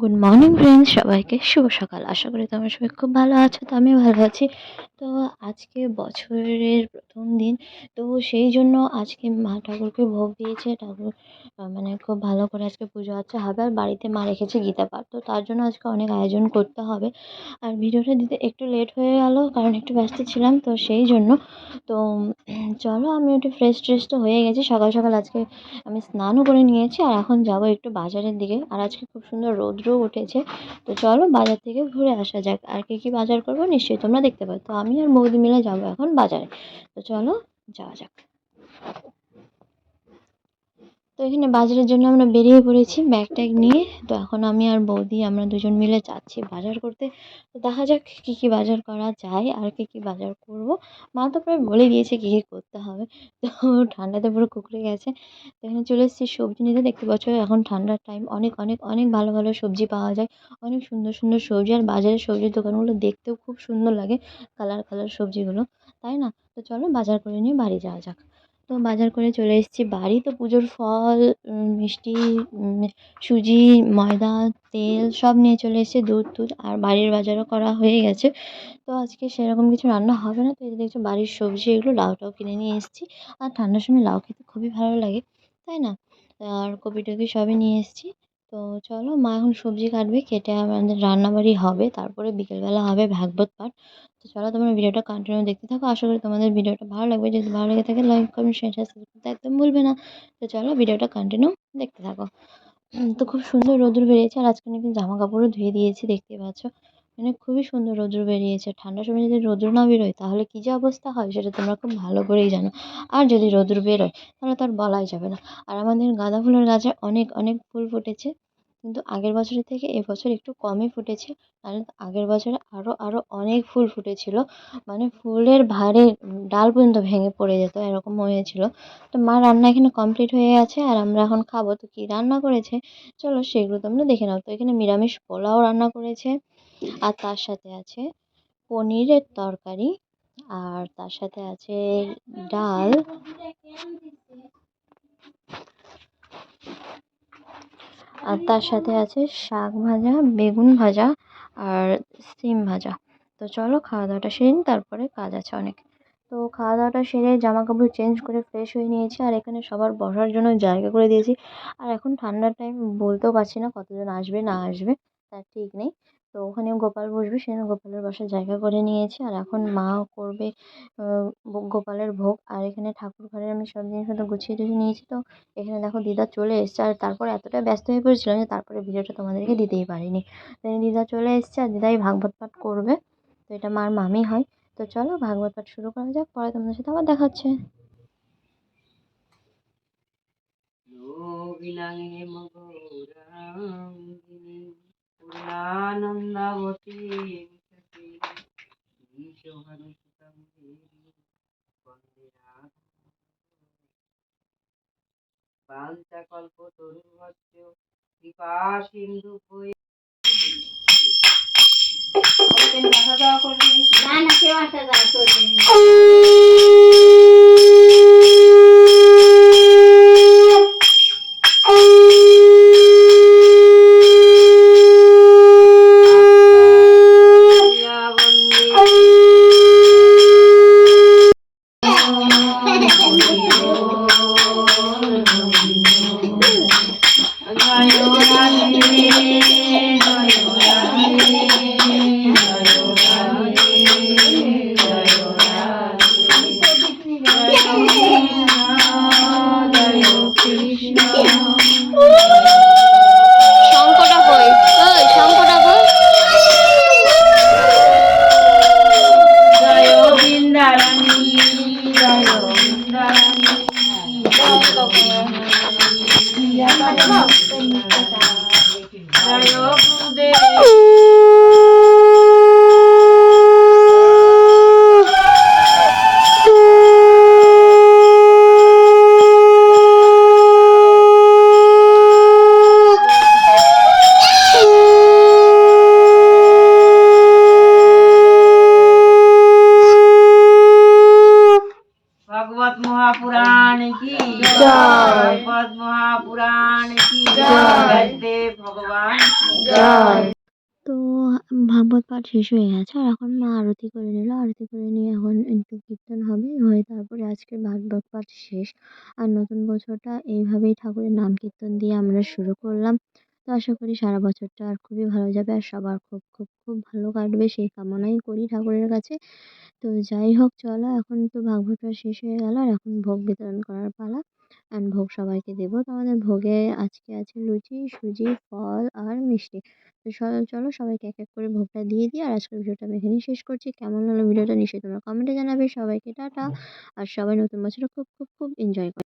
Good morning friends সবাইকে শুভ সকাল। আশা করি তোমরা সবাই খুব ভালো আছো, তো আমি ভালো আছি। তো আজকে বছরের প্রথম দিন। তো সেই জন্য আজকে মা ঠাকুরকে ভোগ দিয়েছে। ঠাকুর মানে খুব ভালো করে আজকে পুজো আচ্ছা হবে। আর বাড়িতে মা রেখেছে গীতা পাঠ। তো তার জন্য আজকে অনেক আয়োজন করতে হবে। আর ভিডিওটা দিতে একটু লেট হয়ে গেল, কারণ একটু ব্যস্ত ছিলাম। তো সেই জন্য, তো চলো আমি একটু ফ্রেশ ট্রেশ তো হয়ে গেছি। সকাল সকাল আজকে আমি স্নানও করে নিয়েছি। আর এখন যাব একটু বাজারের দিকে। আর আজকে খুব সুন্দর রৌদ্রও উঠেছে। তো চলো বাজার থেকে ঘুরে আসা যাক। আর কী কী বাজার করব নিশ্চয়ই তোমরা দেখতে পাবে তো আমি আর বৌদি মিলে যাব এখন বাজারে। তো চলো যাওয়া যাক। তো এখানে বাজারের জন্য আমরা বেরিয়ে পড়েছি ব্যাগ ট্যাগ নিয়ে। তো এখন আমি আর বৌদি, আমরা দুজন মিলে যাচ্ছি বাজার করতে। তো দেখা যাক কী কী বাজার করা যায় আর কী কী বাজার করব। মা তো প্রায় বলে দিয়েছে কী কী করতে হবে। তো ঠান্ডাতে পুরো কুকড়ে গেছে। তো এখানে চলে এসেছি সবজি নিতে। দেখতে পাচ্ছ এখন ঠান্ডার টাইম অনেক অনেক অনেক ভালো ভালো সবজি পাওয়া যায়। অনেক সুন্দর সুন্দর সবজি। আর বাজারের সবজির দোকানগুলো দেখতেও খুব সুন্দর লাগে কালার কালার সবজিগুলো। তাই না? তো চলো বাজার করে নিয়ে বাড়ি যাওয়া যাক। তো বাজার করে চলে এসেছি। বাড়ি তো পুজোর ফল মিষ্টি সুজি, ময়দা, তেল সব নিয়ে চলে এসেছি দুধ টুধ আর বাড়ির বাজারও করা হয়ে গেছে। তো আজকে সেরকম কিছু রান্না হবে না। তো এই দেখছ বাড়ির সবজি এগুলো লাউটাও কিনে নিয়ে এসেছি। আর ঠান্ডার সময় লাউ খেতে খুবই ভালো লাগে, তাই না? আর কপি টপি সবই নিয়ে এসেছি। তো চলো মা এখন সবজি কাটবে, কেটে আমাদের রান্নাবাড়ি হবে, তারপরে বিকেলবেলা হবে ভাগবত পাঠ। তো চলো তোমরা ভিডিওটা কন্টিনিউ দেখতে থাকো। আশা করি তোমাদের ভিডিওটা ভালো লাগবে। যদি ভালো লেগে থাকে লাইক কমেন্ট শেয়ার সাবস্ক্রাইব করতে একদম ভুলবে না। তো চলো ভিডিওটা কন্টিনিউ দেখতে থাকো। তো খুব সুন্দর রোদুর বেরিয়েছে, আর আজকে নাকি জামা কাপড়ও ধুয়ে দিয়েছি দেখতে পাচ্ছ। মানে খুবই সুন্দর রোদ্র বেরিয়েছে। ঠান্ডার সময় যদি রোদ্র না বেরোয়, তাহলে কী যে অবস্থা হয় সেটা তোমরা খুব ভালো করেই জানো। আর যদি রোদ্র বেরোয়, তাহলে তো আর বলাই যাবে না। আর আমাদের গাঁদা ফুলের গাছে অনেক অনেক ফুল ফুটেছে। কিন্তু আগের বছরের থেকে এবছর একটু কমই ফুটেছে। তো আগের বছরে আরও আরও অনেক ফুল ফুটেছিল। মানে ফুলের ভারে ডাল পর্যন্ত ভেঙে পড়ে যেত, এরকম হয়েছিল। তো মা রান্না এখানে কমপ্লিট হয়ে গেছে, আর আমরা এখন খাব। তো কী রান্না করেছে? চলো সেগুলো তোমরা দেখে নাও। তো এখানে নিরামিষ পোলাও রান্না করেছে। আর তার সাথে আছে পনিরের তরকারি, আর তার সাথে আছে ডাল। আর তার সাথে আছে শাক ভাজা, বেগুন ভাজা, আর সিম ভাজা। তো চলো খাওয়া দাওয়াটা সেরে তারপরে কাজ আছে অনেক। তো খাওয়া দাওয়াটা সেরে জামা কাপড় চেঞ্জ করে ফ্রেশ হয়ে নিয়েছি, আর এখানে সবার বসার জন্য জায়গা করে দিয়েছি। আর এখন ঠান্ডার টাইম বলতেও পারছি না কতজন আসবে, না আসবে, তার ঠিক নেই। তো ওখানে গোপাল বসবে সেখানে গোপালের বাসায় জায়গা করে নিয়েছি। আর এখন মা করবে গোপালের ভোগ। আর এখানে ঠাকুর ঘরে আমি সব জিনিস জিনিসপত্র গুছিয়ে টুছিয়ে নিয়েছি। তো এখানে দেখো দিদা চলে এসছে। আর তারপরে এতটা ব্যস্ত হয়ে পড়েছিলাম যে তারপরে ভিডিওটা তোমাদেরকে দিতেই পারিনি। তাই দিদা চলে এসছে আর দিদাই ভাগবত পাঠ করবে। তো এটা মার মামি হয়। তো চলো ভাগবত পাঠ শুরু করা যাক। পরে তোমাদের সাথে আবার দেখাচ্ছে বিনাঙ্গে মগো আনন্দাবতী বাঞ্চাকল্প তরুভচ্চ কৃপা সিন্ধু না না কেউ আসা যাওয়া করবেন Thank you. জয় গুরুদেব তো ভাগবত পাঠ শেষ হয়ে গেছে আর এখন মা আরতি করে নিল। আরতি করে নিয়ে এখন একটু কীর্তন হবে হয়ে তারপরে আজকে ভাগবত পাঠ শেষ। আর নতুন বছরটা এইভাবেই ঠাকুরের নাম কীর্তন দিয়ে আমরা শুরু করলাম। তো আশা করি সারা বছরটা আর খুবই ভালো যাবে আর সবার খুব খুব খুব ভালো কাটবে সেই কামনাই করি ঠাকুরের কাছে। তো যাই হোক চলো এখন তো ভাগবতটা শেষ হয়ে গেল আর এখন ভোগ বিতরণ করার পালা। ভোগ সবাইকে দেবো। তো আমাদের ভোগে আজকে আছে লুচি সুজি ফল আর মিষ্টি। তো সবাই চলো সবাইকে এক এক করে ভোগটা দিয়ে দিই। আর আজকের ভিডিওটা আমি এখানেই শেষ করছি। কেমন হলো ভিডিওটা নিশ্চয়ই তোমরা কমেন্টে জানাবে। সবাইকে টাটা। আর সবাই নতুন বছরে খুব খুব খুব এনজয় করো।